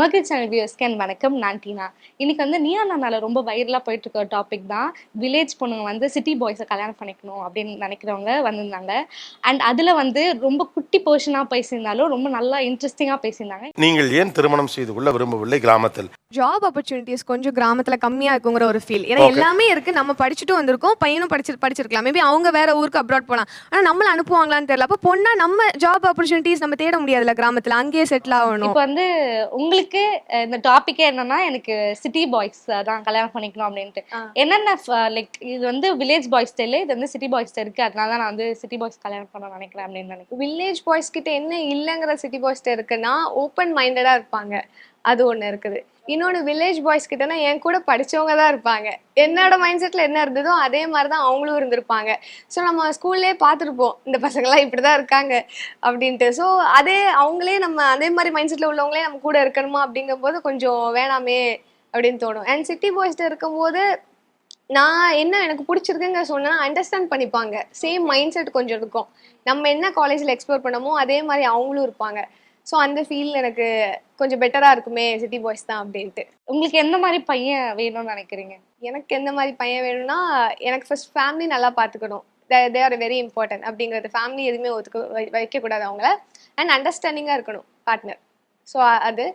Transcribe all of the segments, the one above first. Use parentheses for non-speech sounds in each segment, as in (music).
மகிழ் சேனல் வியூஸ்க்கு என் வணக்கம் நான் டீனா. இன்னைக்கு வந்து நீயா நானால ரொம்ப வைரலாக போயிட்டு இருக்க டாபிக் தான் வில்லேஜ் பொண்ணுங்க வந்து சிட்டி பாய்ஸை கல்யாணம் பண்ணிக்கணும் அப்படின்னு நினைக்கிறவங்க வந்திருந்தாங்க. அண்ட் அதில் வந்து ரொம்ப குட்டி போர்ஷனாக பேசியிருந்தாலும் ரொம்ப நல்லா இன்ட்ரெஸ்டிங்காக பேசியிருந்தாங்க. நீங்கள் ஏன் திருமணம் செய்து கொள்ள விரும்பவில்லை கிராமத்தில்? ஜாப் ஆப்பர்ச்சுனிட்டிஸ் கொஞ்சம் கிராமத்துல கம்மியா இருக்குங்கிற ஒரு ஃபீல் ஏன்னா. எல்லாமே இருக்கு. நம்ம படிச்சுட்டும் வந்திருக்கோம். பையனும் படிச்சு படிச்சிருக்கலாம். மேபி அவங்க வேற ஊருக்கு அப்ராட் போலாம். ஆனா நம்மள அனுப்புவாங்களான்னு தெரியல. அப்போ பொண்ணா நம்ம ஜாப் ஆப்பர்ச்சுனிட்டிஸ் நம்ம தேட முடியாதுல்ல கிராமத்துல. அங்கேயே செட்டில் ஆகணும். இப்போ வந்து உங்களுக்கு அஹ், இந்த டாபிக்கே என்னன்னா எனக்கு சிட்டி பாய்ஸ் தான் கல்யாணம் பண்ணிக்கணும் அப்படின்ட்டு. என்னென்ன லைக் இது வந்து வில்லேஜ் பாய்ஸ் தெரியல இது வந்து சிட்டி பாய்ஸ் இருக்கு. அதனால தான் நான் வந்து சிட்டி பாய்ஸ் கல்யாணம் பண்ண நினைக்கிறேன் அப்படின்னு நினைக்கிறேன். வில்லேஜ் பாய்ஸ் கிட்ட என்ன இல்லைங்கிற சிட்டி பாய்ஸ் இருக்குன்னா ஓப்பன் மைண்டடா இருப்பாங்க. அது ஒன்று இருக்குது. இன்னொன்று வில்லேஜ் பாய்ஸ் கிட்டனா என் கூட படித்தவங்க தான் இருப்பாங்க. என்னோட மைண்ட் செட்டில் என்ன இருந்ததோ அதே மாதிரி தான் அவங்களும் இருந்திருப்பாங்க. ஸோ நம்ம ஸ்கூல்லேயே பார்த்துருப்போம் இந்த பசங்களாம் இப்படி தான் இருக்காங்க அப்படின்ட்டு. ஸோ அதே அவங்களே நம்ம அதே மாதிரி மைண்ட் செட்டில் உள்ளவங்களே நம்ம கூட இருக்கணுமா அப்படிங்கும்போது கொஞ்சம் வேணாமே அப்படின்னு தோணும். அண்ட் சிட்டி பாய்ஸ்ட்டு இருக்கும்போது நான் என்ன எனக்கு பிடிச்சிருக்குங்க சொன்னால் அண்டர்ஸ்டாண்ட் பண்ணிப்பாங்க. சேம் மைண்ட் செட் கொஞ்சம் இருக்கும். நம்ம என்ன காலேஜில் எக்ஸ்ப்ளோர் பண்ணமோ அதே மாதிரி அவங்களும் இருப்பாங்க. ஸோ அந்த ஃபீல் எனக்கு கொஞ்சம் பெட்டராக இருக்குமே சிட்டி பாய்ஸ் தான் அப்படின்ட்டு. உங்களுக்கு எந்த மாதிரி பையன் வேணும்னு நினைக்கிறீங்க? எனக்கு எந்த மாதிரி பையன் வேணும்னா எனக்கு ஃபர்ஸ்ட் ஃபேமிலி நல்லா பார்த்துக்கணும். தே ஆர் வெரி இம்பார்ட்டன்ட் அப்படிங்கிறது. ஃபேமிலி எதுவுமே ஒத்துக்க வைக்கக்கூடாது அவங்கள. அண்ட் அண்டர்ஸ்டாண்டிங்காக இருக்கணும் பார்ட்னர் ஸோ அது.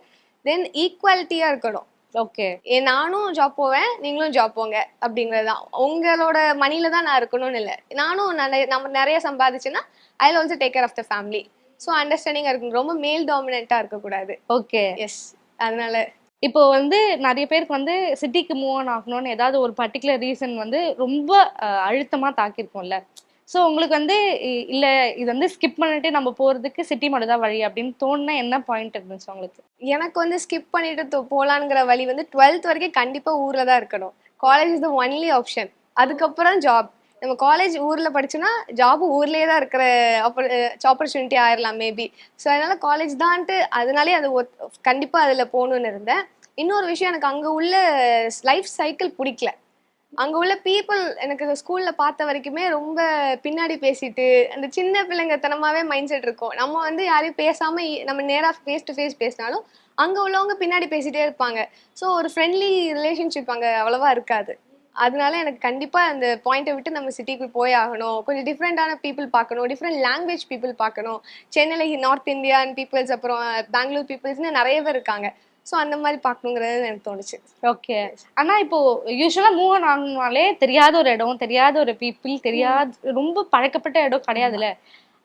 தென் ஈக்குவாலிட்டியாக இருக்கணும். ஓகே ஏ நானும் ஜாப் போவேன் நீங்களும் ஜாப் போங்க அப்படிங்கிறது தான். உங்களோட மணியில தான் நான் இருக்கணும்னு இல்லை. நானும் நம்ம நிறைய சம்பாதிச்சுன்னா I also take care of the family so அண்டர்ஸ்டாண்டிங்காக இருக்கணும். ரொம்ப மேல் டாமினண்ட்டாக இருக்கக்கூடாது. ஓகே எஸ் அதனால இப்போ வந்து நிறைய பேருக்கு வந்து சிட்டிக்கு மூவ் ஆன் ஆகணும்னு ஏதாவது ஒரு பர்டிகுலர் ரீசன் வந்து ரொம்ப அஹ், அழுத்தமா தாக்கியிருக்கும்ல. ஸோ உங்களுக்கு வந்து இல்ல இது வந்து ஸ்கிப் பண்ணிட்டு நம்ம போறதுக்கு சிட்டி மட்டும் தான் வழி அப்படின்னு தோணுனா என்ன பாயிண்ட் இருந்துச்சு உங்களுக்கு? எனக்கு வந்து ஸ்கிப் பண்ணிட்டு போலாங்கிற வழி வந்து டுவெல்த் வரைக்கும் கண்டிப்பாக ஊரில் தான் இருக்கணும். College is the only option அதுக்கப்புறம் ஜாப் நம்ம காலேஜ் ஊரில் படிச்சோன்னா ஜாப் ஊர்லேயே தான் இருக்கிற ஆப்பர்ச்சுனிட்டி ஆயிடலாம் மேபி ஸோ அதனால காலேஜ் தான்ட்டு அதனாலே அது கண்டிப்பாக அதில் போகணுன்னு இருந்தேன். இன்னொரு விஷயம் எனக்கு அங்கே உள்ள லைஃப் சைக்கிள் பிடிக்கல. அங்கே உள்ள பீப்புள் எனக்கு ஸ்கூலில் பார்த்த வரைக்குமே ரொம்ப பின்னாடி பேசிட்டு அந்த சின்ன பிள்ளைங்கத்தனமாவே மைண்ட் செட் இருக்கும். நம்ம வந்து யாரையும் பேசாம நம்ம நேராக ஃபேஸ் டு ஃபேஸ் பேசினாலும் அங்கே உள்ளவங்க பின்னாடி பேசிட்டே இருப்பாங்க. ஸோ ஒரு ஃப்ரெண்ட்லி ரிலேஷன்ஷிப் அங்கே அவ்வளவா இருக்காது. அதனால எனக்கு கண்டிப்பாக அந்த பாயிண்ட்டை விட்டு நம்ம சிட்டிக்கு போய் ஆகணும். கொஞ்சம் டிஃப்ரெண்டான பீப்புள் பார்க்கணும். டிஃப்ரெண்ட் லாங்குவேஜ் பீப்புள் பார்க்கணும். சென்னையில் நார்த் இந்தியன் பீப்புள்ஸ் அப்புறம் பெங்களூர் பீப்புள்ஸ்னு நிறைய பேர் இருக்காங்க. ஸோ அந்த மாதிரி பார்க்கணுங்கிறது எனக்கு தோணுச்சு. ஓகே ஆனா இப்போ யூஸ்வலாக மூவ் ஆன் ஆகணும்னாலே தெரியாத ஒரு இடம் தெரியாத ஒரு பீப்புள் தெரியாத ரொம்ப பழக்கப்பட்ட இடம் கிடையாதுல்ல?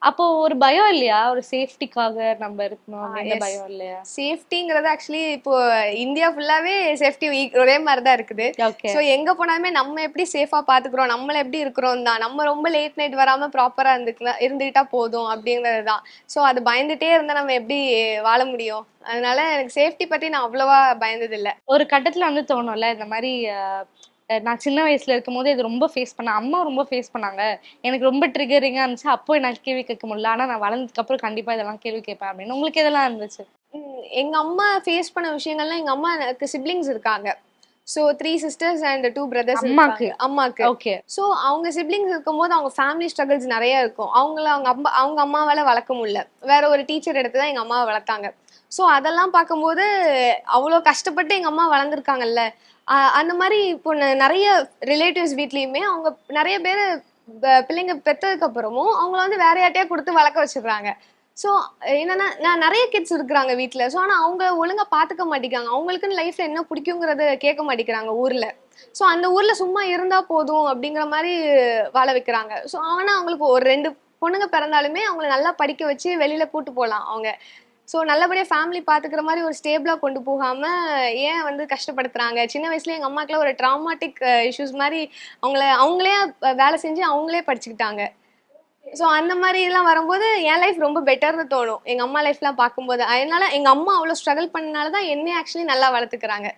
அப்போ ஒரு பயம் இல்லையா? ஒரு சேஃப்டிக்காக நம்ம இருக்கணும் அப்படின்ற. பயம் இல்லையா? சேஃப்டிங்கிறது ஆக்சுவலி இப்போ இந்தியா ஃபுல்லாவே சேஃப்டி ஒரே மாதிரி தான் இருக்குது ஸோ எங்க போனாலுமே நம்ம எப்படி சேஃபா பாத்துக்கிறோம்? நம்மள எப்படி இருக்கிறோம் தான்? நம்ம ரொம்ப லேட் நைட் வராம ப்ராப்பரா இருந்துக்கலாம் இருந்துக்கிட்டா போதும் அப்படிங்கிறது தான் ஸோ அது பயந்துட்டே இருந்தா நம்ம எப்படி வாழ முடியும்? அதனால எனக்கு சேஃப்டி பத்தி நான் அவ்வளவா பயந்தது இல்ல ஒரு கட்டத்துல வந்து தோணும்ல இந்த மாதிரி நான் சின்ன வயசுல இருக்கும்போது இது ரொம்ப ஃபேஸ் பண்ணேன் அம்மா ரொம்ப ஃபேஸ் பண்ணாங்க. எனக்கு ரொம்ப ட்ரிகரிங்கா இருந்துச்சு. அப்போ என்னால கேள்வி கேட்க முடியல. ஆனா நான் வளர்ந்ததுக்கு அப்புறம் கண்டிப்பா இதெல்லாம் கேள்வி கேட்பேன் அப்படின்னு. உங்களுக்கு இதெல்லாம் இருந்துச்சு? எங்க அம்மா ஃபேஸ் பண்ண விஷயங்கள்லாம் எங்க அம்மா எனக்கு சிப்ளிங்ஸ் இருக்காங்க. So three sisters and two brothers அம்மாக்கு? அம்மாக்கு. ஓகே ஸோ அவங்க சிப்ளிங்ஸ் இருக்கும்போது அவங்க ஃபேமிலி ஸ்ட்ரகிள்ஸ் நிறைய இருக்கும். அவங்கள அவங்க அம்மா அவங்க அம்மாவால வளர்க்க முடியல. வேற ஒரு டீச்சர் எடுத்து தான் எங்க அம்மாவை வளர்த்தாங்க. ஸோ அதெல்லாம் பார்க்கும்போது அவ்வளோ கஷ்டப்பட்டு எங்கள் அம்மா வளர்ந்துருக்காங்கல்ல. அந்த மாதிரி இப்போ நிறைய ரிலேட்டிவ்ஸ் வீட்லேயுமே அவங்க நிறைய பேர் பிள்ளைங்க பெற்றதுக்கு அப்புறமும் அவங்கள வந்து வேற யார்ட்டையே கொடுத்து வளர்க்க வச்சிடுறாங்க ஸோ என்னன்னா நான் நிறைய கிட்ஸ் இருக்கிறாங்க வீட்டில் ஸோ ஆனால் அவங்க ஒழுங்கா பார்த்துக்க மாட்டேங்கிறாங்க. அவங்களுக்குன்னு லைஃப்ல என்ன பிடிக்குங்கிறத கேட்க மாட்டேங்கிறாங்க ஊரில். ஸோ அந்த ஊரில் சும்மா இருந்தால் போதும் அப்படிங்கிற மாதிரி வாழ வைக்கிறாங்க. ஸோ ஆனால் அவங்களுக்கு ஒரு ரெண்டு பொண்ணுங்க பிறந்தாலுமே அவங்கள நல்லா படிக்க வச்சு வெளியில் கூட்டு போகலாம் அவங்க. ஸோ நல்லபடியாக ஃபேமிலி பார்த்துக்கிற மாதிரி ஒரு ஸ்டேபிளாக கொண்டு போகாமல் ஏன் வந்து கஷ்டப்படுத்துகிறாங்க சின்ன வயசுல எங்கள் அம்மாக்கெலாம் ஒரு ட்ராமாட்டிக் இஷ்யூஸ் மாதிரி அவங்கள அவங்களே வேலை செஞ்சு அவங்களே படிச்சுக்கிட்டாங்க. ஸோ அந்த மாதிரி இதெல்லாம் வரும்போது என் லைஃப் ரொம்ப பெட்டர்னு தோணும். எங்கள் அம்மா லைஃப்லாம் பார்க்கும்போது. அதனால எங்கள் அம்மா அவ்வளோ ஸ்ட்ரகிள் பண்ணனால தான் என்னையே ஆக்சுவலி நல்லா வளர்த்துக்கிறாங்க.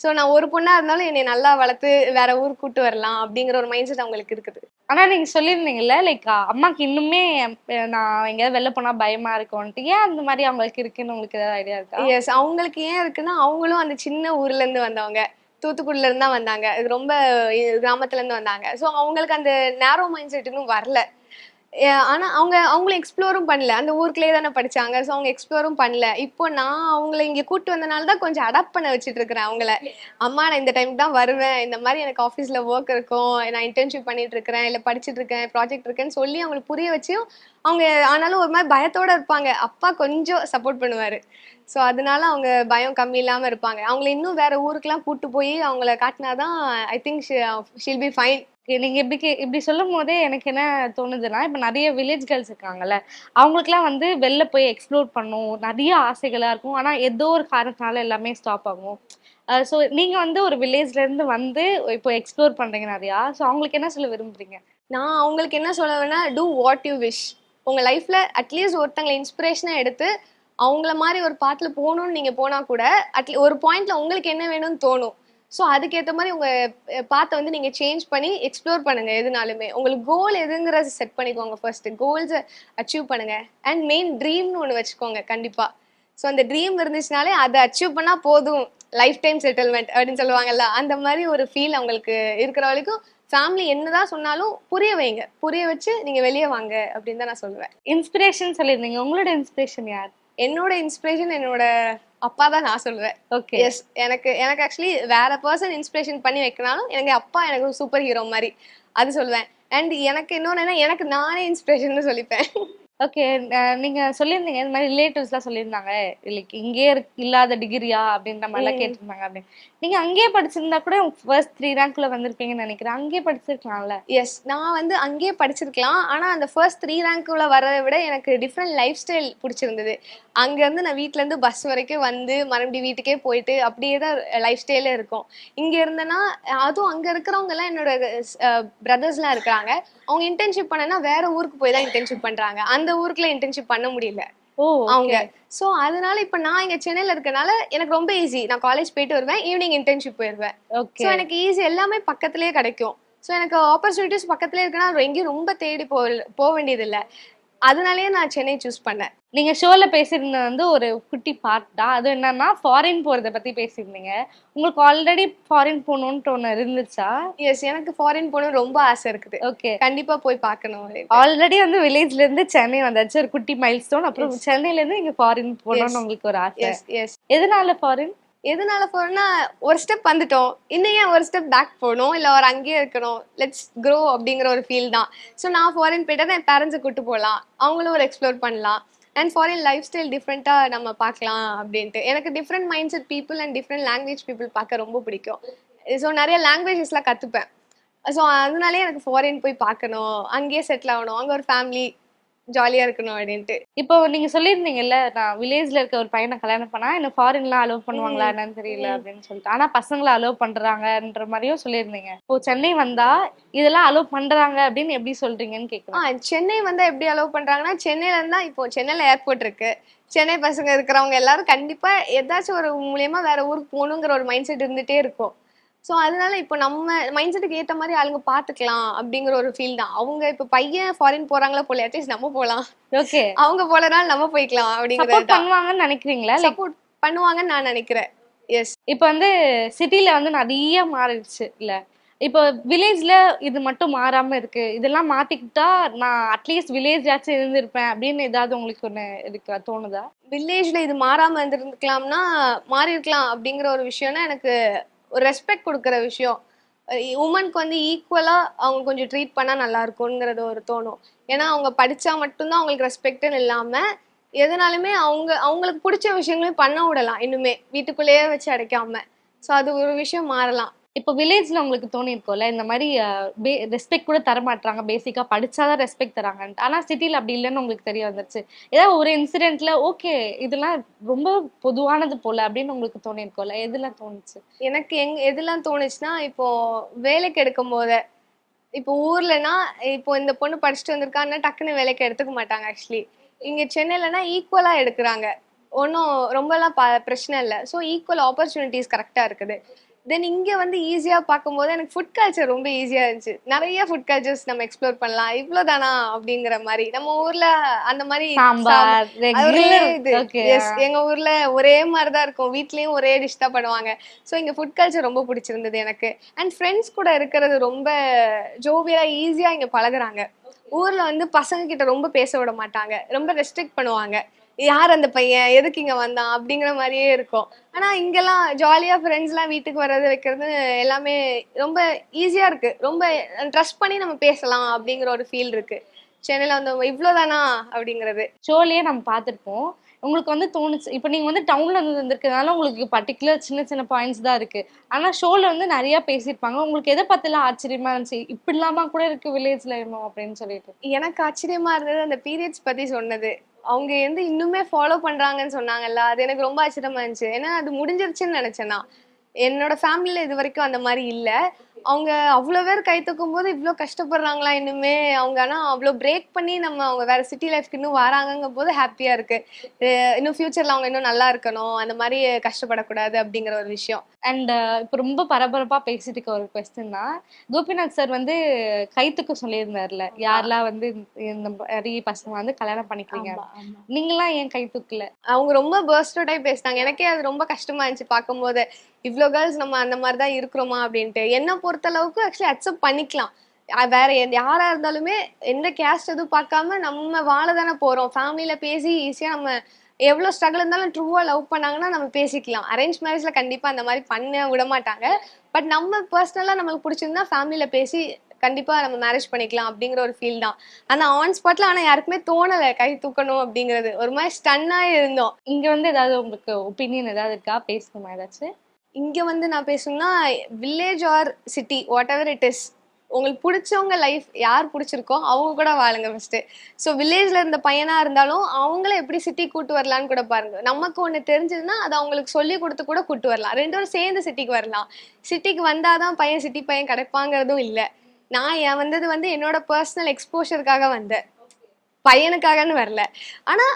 ஸோ நான் ஒரு பொண்ணாக இருந்தாலும் என்னை நல்லா வளர்த்து வேற ஊர் கூட்டு வரலாம் அப்படிங்கிற ஒரு மைண்ட் செட் அவங்களுக்கு இருக்குது. ஆனா நீங்க சொல்லியிருந்தீங்கல்ல லைக் அம்மாக்கு இன்னுமே நான் எங்கேயாவது வெளில போனா பயமா இருக்கும்ட்டு ஏன் அந்த மாதிரி அவங்களுக்கு இருக்குன்னு உங்களுக்கு ஏதாவது ஐடியா இருக்கா? எஸ் அவங்களுக்கு ஏன் இருக்குன்னா அவங்களும் அந்த சின்ன ஊர்ல இருந்து வந்தவங்க. தூத்துக்குடில இருந்து தான் வந்தாங்க. இது ரொம்ப கிராமத்துல இருந்து வந்தாங்க. ஸோ அவங்களுக்கு அந்த நேரோ மைண்ட் செட் இன்னும் வரல. ஆனா அவங்க அவங்களும் எக்ஸ்ப்ளோரும் பண்ணல. அந்த ஊருக்குள்ளே தானே படிச்சாங்க. ஸோ அவங்க எக்ஸ்ப்ளோரும் பண்ணல. இப்போ நான் அவங்கள இங்க கூட்டு வந்தனால தான் கொஞ்சம் அடாப்ட் பண்ண வச்சுட்டு இருக்கிறேன் அவங்கள. அம்மா நான் இந்த டைம் தான் வருவேன். இந்த மாதிரி எனக்கு ஆஃபீஸ்ல ஒர்க் இருக்கும். நான் இன்டர்ன்ஷிப் பண்ணிட்டு இருக்கிறேன். இல்லை படிச்சிட்டு இருக்கேன் ப்ராஜெக்ட் இருக்கேன்னு சொல்லி அவங்களுக்கு புரிய வச்சும் அவங்க ஆனாலும் ஒரு மாதிரி பயத்தோட இருப்பாங்க. அப்பா கொஞ்சம் சப்போர்ட் பண்ணுவாரு. ஸோ அதனால அவங்க பயம் கம்மி இல்லாமல் இருப்பாங்க. அவங்கள இன்னும் வேற ஊருக்குலாம் கூட்டு போய் அவங்கள காட்டினாதான் I think she'll be fine நீங்க இப்படி கே- இப்படி சொல்லும் போதே எனக்கு என்ன தோணுதுன்னா இப்ப நிறைய வில்லேஜ் கேர்ள்ஸ் இருக்காங்கல்ல அவங்களுக்குலாம் வந்து வெளில போய் எக்ஸ்ப்ளோர் பண்ணும் நிறைய ஆசைகளா இருக்கும். ஆனா ஏதோ ஒரு காரணத்தினால எல்லாமே ஸ்டாப் ஆகும். ஸோ நீங்க வந்து ஒரு வில்லேஜ்ல இருந்து வந்து இப்போ எக்ஸ்ப்ளோர் பண்றீங்க நிறையா. ஸோ அவங்களுக்கு என்ன சொல்ல விரும்புறீங்க? நான் அவங்களுக்கு என்ன சொல்ல வேணா டூ வாட் யூ விஷ் உங்க லைஃப்ல அட்லீஸ்ட் ஒருத்தங்களை இன்ஸ்பிரேஷனா எடுத்து அவங்கள மாதிரி ஒரு பாட்டில் போகணும்னு நீங்க போனா கூட அட்லீ ஒரு பாயிண்ட்ல உங்களுக்கு என்ன வேணும்னு தோணும். ஸோ அதுக்கேற்ற மாதிரி உங்க பாத்தை வந்து நீங்க சேஞ்ச் பண்ணி எக்ஸ்ப்ளோர் பண்ணுங்க எதுனாலுமே. உங்களுக்கு கோல் எதுங்கிறத செட் பண்ணிக்கோங்க ஃபர்ஸ்ட் கோல்ஸை அச்சீவ் பண்ணுங்க. அண்ட் மெயின் ட்ரீம்னு ஒன்று வச்சுக்கோங்க கண்டிப்பா. ஸோ அந்த ட்ரீம் இருந்துச்சுனாலே அதை அச்சீவ் பண்ணா போதும். லைஃப் டைம் செட்டில்மெண்ட் அப்படின்னு சொல்லுவாங்கல்ல அந்த மாதிரி ஒரு ஃபீல் அவங்களுக்கு இருக்கிற வரைக்கும் ஃபேமிலி என்னதான் சொன்னாலும் புரிய வைங்க. புரிய வச்சு நீங்க வெளியே வாங்க அப்படின்னு தான் நான் சொல்லுவேன். இன்ஸ்பிரேஷன் சொல்லியிருந்தீங்க. உங்களோட இன்ஸ்பிரேஷன் யார்? என்னோட இன்ஸ்பிரேஷன் என்னோட அப்பா தான் நான் சொல்லுவேன். ஓகே எஸ் எனக்கு எனக்கு ஆக்சுவலி வேற பர்சன் இன்ஸ்பிரேஷன் பண்ணி வைக்கனாலும் எனக்கு அப்பா எனக்கு ஒரு சூப்பர் ஹீரோ மாதிரி. அது சொல்லுவேன். அண்ட் எனக்கு இன்னொன்று என்ன எனக்கு நானே இன்ஸ்பிரேஷன் சொல்லிப்பேன். (laughs) ஓகே நீங்க சொல்லியிருந்தீங்க இந்த மாதிரி ரிலேட்டிவ்ஸ்லாம் சொல்லியிருந்தாங்க. லைக் இங்கேயே இருக்- இல்லாத டிகிரியா அப்படின்ற மாதிரிலாம் ம். கேட்டிருந்தாங்க அப்படின்னு. நீங்க அங்கேயே படிச்சிருந்தா கூட ஃபர்ஸ்ட் த்ரீ ரேங்க்ல வந்திருப்பீங்கன்னு நினைக்கிறேன். அங்கேயே படிச்சிருக்கலாம்ல? எஸ் நான் வந்து அங்கேயே படிச்சிருக்கலாம். ஆனா அந்த ஃபர்ஸ்ட் த்ரீ ரேங்க்குள்ள வரதை விட எனக்கு டிஃப்ரெண்ட் லைஃப் ஸ்டைல் பிடிச்சிருந்தது. அங்கேருந்து நான் வீட்ல இருந்து பஸ் வரைக்கும் வந்து மறுபடியும் வீட்டுக்கே போயிட்டு அப்படியே தான் லைஃப் ஸ்டைலே இருக்கும். இங்க இருந்தேன்னா அதுவும் அங்க இருக்கிறவங்க எல்லாம் என்னோட பிரதர்ஸ்லாம் இருக்கிறாங்க. அவங்க இன்டர்ன்ஷிப் பண்ணனா வேற ஊருக்கு போய் தான் இன்டர்ன்ஷிப் பண்றாங்க. அந்த ஊருக்குள்ள இன்டர்ன்ஷிப் பண்ண முடியல. அவங்க. சோ அதனால இப்ப நான் இங்க சென்னையில இருக்கனால எனக்கு ரொம்ப ஈஸி நான் காலேஜ் போயிட்டு வருவேன் ஈவினிங் இன்டர்ன்ஷிப் போயிருவேன் ஸோ எனக்கு ஈஸி எல்லாமே பக்கத்துலயே கிடைக்கும். ஸோ எனக்கு ஆப்பர்ச்சுனிட்டிஸ் பக்கத்துலயே இருக்குன்னா எங்கேயும் ரொம்ப தேடி போ போக வேண்டியது இல்ல அதனாலயே நான் சென்னை சூஸ் பண்ணேன். நீங்க ஷோல பேசியிருந்தது வந்து ஒரு குட்டி பார்ட் தான். அது என்னன்னா ஃபாரின் போறத பத்தி பேசியிருந்தீங்க. உங்களுக்கு ஆல்ரெடி ஃபாரின் போகணும்னு ஒண்ணு இருந்துச்சா? எஸ் எனக்கு ஃபாரின் போகணும் ரொம்ப ஆசை இருக்குது. ஓகே கண்டிப்பா போய் பார்க்கணும். ஆல்ரெடி வந்து வில்லேஜ்ல இருந்து சென்னை வந்தாச்சு. ஒரு குட்டி மைல் ஸ்டோன் அப்புறம் சென்னையில இருந்து இங்க ஃபாரின் போகணும்னு உங்களுக்கு ஒரு ஆசை. எஸ் எஸ் எதனால ஃபாரின் எதனால போறோம்னா ஒரு ஸ்டெப் வந்துட்டோம். இன்னும் ஏன் ஒரு ஸ்டெப் பேக் போகணும்? இல்லை ஒரு அங்கேயே இருக்கணும். லெட்ஸ் க்ரோ அப்படிங்கிற ஒரு ஃபீல் தான். ஸோ நான் ஃபாரின் போயிட்டா என் பேரண்ட்ஸை கூட்டு போகலாம். அவங்களும் ஒரு எக்ஸ்ப்ளோர் பண்ணலாம். அண்ட் ஃபாரின் லைஃப் ஸ்டைல் டிஃப்ரெண்ட்டாக நம்ம பார்க்கலாம் அப்படின்ட்டு. எனக்கு different mind set people and different language people பார்க்க ரொம்ப பிடிக்கும். ஸோ நிறைய லாங்குவேஜஸ்லாம் கற்றுப்பேன் ஸோ அதனாலே எனக்கு ஃபாரின் போய் பார்க்கணும். அங்கேயே செட்டில் ஆகணும். அங்கே ஒரு ஃபேமிலி ஜாலியாக இருக்கணும் அப்படின்ட்டு. இப்போ நீங்க சொல்லியிருந்தீங்கல்ல நான் வில்லேஜ்ல இருக்க ஒரு பையனை கல்யாணம் பண்ணா என்ன ஃபாரின்லாம் அலோவ் பண்ணுவாங்களா என்னன்னு தெரியல அப்படின்னு சொல்லிட்டு. ஆனா பசங்களை அலோவ் பண்றாங்கன்ற மாதிரியும் சொல்லியிருந்தீங்க. இப்போ சென்னை வந்தா இதெல்லாம் அலோவ் பண்றாங்க அப்படின்னு எப்படி சொல்றீங்கன்னு கேக்குறேன். சென்னை வந்து எப்படி அலோவ் பண்றாங்கன்னா சென்னையில இருந்தா இப்போ சென்னையில ஏர்போர்ட் இருக்கு. சென்னை பசங்க இருக்கிறவங்க எல்லாரும் கண்டிப்பா ஏதாச்சும் ஒரு மூலியமா வேற ஊருக்கு போகணுங்கிற ஒரு மைண்ட் செட் இருந்துட்டே இருக்கும். ஸோ அதனால இப்போ நம்ம மைண்ட் செட்டுக்கு ஏற்ற மாதிரி ஆளுங்க பார்த்துக்கலாம் அப்படிங்கிற ஒரு ஃபீல் தான். அவங்க இப்போ பையன் ஃபாரின் போறாங்களா போல அட்லீஸ்ட் நம்ம போகலாம் ஓகே அவங்க போலனாலும் நம்ம போய்க்கலாம் அப்படிங்கிறது பண்ணுவாங்கன்னு நினைக்கிறீங்களா? சப்போர்ட் பண்ணுவாங்கன்னு நான் நினைக்கிறேன். எஸ் இப்போ வந்து சிட்டில வந்து நிறைய மாறிடுச்சு இல்ல? இப்போ வில்லேஜ்ல இது மட்டும் மாறாம இருக்கு. இதெல்லாம் மாத்திக்கிட்டா நான் அட்லீஸ்ட் வில்லேஜ் ஆச்சும் இருந்திருப்பேன் அப்படின்னு ஏதாவது உங்களுக்கு ஒண்ணு இருக்கா தோணுதா? வில்லேஜ்ல இது மாறாம இருந்திருக்கலாம்னா மாறி இருக்கலாம் அப்படிங்கிற ஒரு விஷயம்னா எனக்கு ஒரு ரெஸ்பெக்ட் கொடுக்குற விஷயம். உமனுக்கு வந்து ஈக்குவலாக அவங்க கொஞ்சம் ட்ரீட் பண்ணால் நல்லா இருக்கும்ங்கிறது ஒரு தோணும். ஏன்னா அவங்க படித்தா மட்டும்தான் அவங்களுக்கு ரெஸ்பெக்ட்னு இல்லாமல் எதனாலுமே அவங்க அவங்களுக்கு பிடிச்ச விஷயங்களையும் பண்ண விடலாம். இன்னுமே வீட்டுக்குள்ளேயே வச்சு அடைக்காம. ஸோ அது ஒரு விஷயம் மாறலாம். இப்போ வில்லேஜ்ல உங்களுக்கு தோணி இந்த மாதிரி ரெஸ்பெக்ட் கூட தர மாட்டாங்க பேசிக்கா படிச்சாதான் ரெஸ்பெக்ட் தராங்கன்ட்டு. ஆனா சிட்டில அப்படி இல்லைன்னு உங்களுக்கு தெரிய வந்துருச்சு. ஏதாவது ஒரு இன்சிடென்ட்ல ஓகே இதெல்லாம் ரொம்ப பொதுவானது போல அப்படின்னு உங்களுக்கு தோணி எதுலாம் தோணுச்சு? எனக்கு எங் எதெல்லாம் தோணுச்சுன்னா இப்போ வேலைக்கு எடுக்கும் போது இப்போ ஊர்லனா இப்போ இந்த பொண்ணு படிச்சுட்டு வந்திருக்கான்னா டக்குன்னு வேலைக்கு எடுத்துக்க மாட்டாங்க ஆக்சுவலி இங்க சென்னையிலனா ஈக்குவலா எடுக்கிறாங்க. ஒன்றும் ரொம்பலாம் ப பிரச்சனை இல்லை. ஸோ ஈக்குவல் ஆப்பர்ச்சுனிட்டிஸ் கரெக்டாக இருக்குது. தென் இங்கே வந்து ஈஸியாக பார்க்கும்போது எனக்கு ஃபுட் கல்ச்சர் ரொம்ப ஈஸியாக இருந்துச்சு. நிறைய ஃபுட் கல்ச்சர்ஸ் நம்ம எக்ஸ்ப்ளோர் பண்ணலாம். இவ்வளோதானா அப்படிங்கிற மாதிரி. நம்ம ஊர்ல அந்த மாதிரி எங்க ஊர்ல ஒரே மாதிரி தான் இருக்கும். வீட்லயும் ஒரே டிஷ் தான் பண்ணுவாங்க. ஸோ இங்க ஃபுட் கல்ச்சர் ரொம்ப பிடிச்சிருந்தது எனக்கு. அண்ட் ஃப்ரெண்ட்ஸ் கூட இருக்கிறது ரொம்ப ஜோவியலா ஈஸியா இங்க பழகுறாங்க. ஊர்ல வந்து பசங்க கிட்ட ரொம்ப பேச விட மாட்டாங்க. ரொம்ப ரெஸ்ட்ரிக்ட் பண்ணுவாங்க. யார் அந்த பையன்? எதுக்கு இங்க வந்தான்? அப்படிங்கிற மாதிரியே இருக்கும். ஆனா இங்கெல்லாம் ஜாலியா ஃப்ரெண்ட்ஸ் எல்லாம் வீட்டுக்கு வர்றது வைக்கிறது எல்லாமே ரொம்ப ஈஸியா இருக்கு. ரொம்ப ட்ரஸ்ட் பண்ணி நம்ம பேசலாம் அப்படிங்கிற ஒரு ஃபீல் இருக்கு. சென்னையில வந்து இவ்வளவுதானா அப்படிங்கிறது. ஷோலயே நம்ம பார்த்துருப்போம். உங்களுக்கு வந்து தோணுச்சு. இப்போ நீங்க வந்து டவுன்ல இருந்து வந்திருக்கனால உங்களுக்கு பர்டிகுலர் சின்ன சின்ன பாயிண்ட்ஸ் தான் இருக்கு. ஆனா ஷோல வந்து நிறைய பேசியிருப்பாங்க. உங்களுக்கு எதை பத்திலாம் ஆச்சரியமா இருந்துச்சு? இப்படி இல்லாம கூட இருக்கு வில்லேஜ்ல இருந்தோம் அப்படின்னு சொல்லிட்டு. எனக்கு ஆச்சரியமா இருந்தது அந்த பீரியட்ஸ் பத்தி சொன்னது. அவங்க வந்து இன்னுமே ஃபாலோ பண்றாங்கன்னு சொன்னாங்கல்ல அது எனக்கு ரொம்ப ஆச்சரியமா இருந்துச்சு. ஏன்னா அது முடிஞ்சிருச்சுன்னு நினைச்சேன்னா என்னோட ஃபேமிலியில இது வரைக்கும் அந்த மாதிரி இல்ல. அவங்க அவ்வளோ பேர் கை தூக்கும் போது இவ்வளோ கஷ்டப்படுறாங்களா இன்னுமே? அவங்க ஆனால் அவ்வளோ பிரேக் பண்ணி நம்ம அவங்க வேற சிட்டி லைஃப்க்கு இன்னும் வராங்கங்க போது ஹாப்பியா இருக்கு இன்னும் ஃபியூச்சர்ல அவங்க இன்னும் நல்லா இருக்கணும். அந்த மாதிரி கஷ்டப்படக்கூடாது அப்படிங்கிற ஒரு விஷயம். அண்ட் இப்போ ரொம்ப பரபரப்பா பேசிட்டு இருக்க ஒரு கொஸ்டின் தான். கோபிநாத் சார் வந்து கைத்துக்கு சொல்லியிருந்தார்ல. யாரெல்லாம் வந்து இந்த மாதிரி பசங்க வந்து கல்யாணம் பண்ணிக்கிறீங்க? நீங்களாம் ஏன் கை தூக்கல? அவங்க ரொம்ப பர்ஸ்டோ டைப் பேசினாங்க. எனக்கே அது ரொம்ப கஷ்டமா இருந்துச்சு பார்க்கும்போது. இவ்வளோ கேர்ள்ஸ் நம்ம அந்த மாதிரி தான் இருக்கிறோமா அப்படின்ட்டு. என்ன பொறுத்த அளவுக்கு ஆக்சுவலி அக்செப்ட் பண்ணிக்கலாம். வேற எந்த- யாரா இருந்தாலுமே எந்த கேஸ்ட் எதுவும் பார்க்காம நம்ம வாழ தானே போறோம். ஃபேமிலியில பேசி ஈஸியா நம்ம எவ்வளவு ஸ்ட்ரகிள் இருந்தாலும் ட்ரூவா லவ் பண்ணாங்கன்னா நம்ம பேசிக்கலாம். அரேஞ்ச் மேரேஜ்ல கண்டிப்பா அந்த மாதிரி பண்ண விட மாட்டாங்க பட் நம்ம பர்சனலா நம்மளுக்கு பிடிச்சிருந்தா ஃபேமிலியில பேசி கண்டிப்பா நம்ம மேரேஜ் பண்ணிக்கலாம் அப்படிங்கிற ஒரு ஃபீல் தான். ஆனா ஆன் ஸ்பாட்ல ஆனா யாருக்குமே தோணல கை தூக்கணும் அப்படிங்கிறது. ஒரு மாதிரி ஸ்டன்னா இருந்தோம். இங்க வந்து ஏதாவது உங்களுக்கு ஒப்பீனியன் ஏதாவது இருக்கா? பேசணுமா ஏதாச்சும்? இங்க வந்து நான் பேசணும்னா village or city whatever it is உங்களுக்கு பிடிச்சவங்க லைஃப் யார் பிடிச்சிருக்கோ அவங்க கூட வாழுங்க ஃபஸ்ட்டு ஸோ வில்லேஜில் இருந்த பையனாக இருந்தாலும் அவங்கள எப்படி சிட்டி கூட்டு வரலான்னு கூட பாருங்க. நமக்கு ஒன்று தெரிஞ்சதுன்னா அதை அவங்களுக்கு சொல்லி கொடுத்து கூட கூட்டு வரலாம். ரெண்டு பேரும் சேர்ந்து சிட்டிக்கு வரலாம். சிட்டிக்கு வந்தால் தான் பையன் சிட்டி பையன் கிடைப்பாங்கிறதும் இல்லை. நான் என் வந்தது வந்து என்னோட பர்சனல் எக்ஸ்போஷருக்காக வந்தேன். பையனுக்காகன்னு வரல. ஆனால்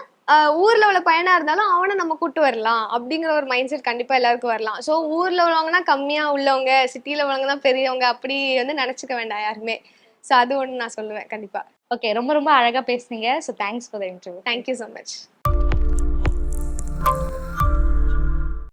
ஊர்ல உள்ள பையனா இருந்தாலும் அவனை நம்ம கூட்டு வரலாம் அப்படிங்கிற ஒரு மைண்ட் செட் கண்டிப்பா எல்லாருக்கும் வரலாம். ஸோ ஊர்ல உள்ளவங்கன்னா கம்மியா உள்ளவங்க சிட்டில உள்ளவங்க தான் பெரியவங்க அப்படி வந்து நினைச்சுக்க வேண்டாம் யாருமே. ஸோ அது ஒன்று நான் சொல்லுவேன் கண்டிப்பா. ஓகே ரொம்ப ரொம்ப அழகா பேசுனீங்க. So thanks for the interview thank you so much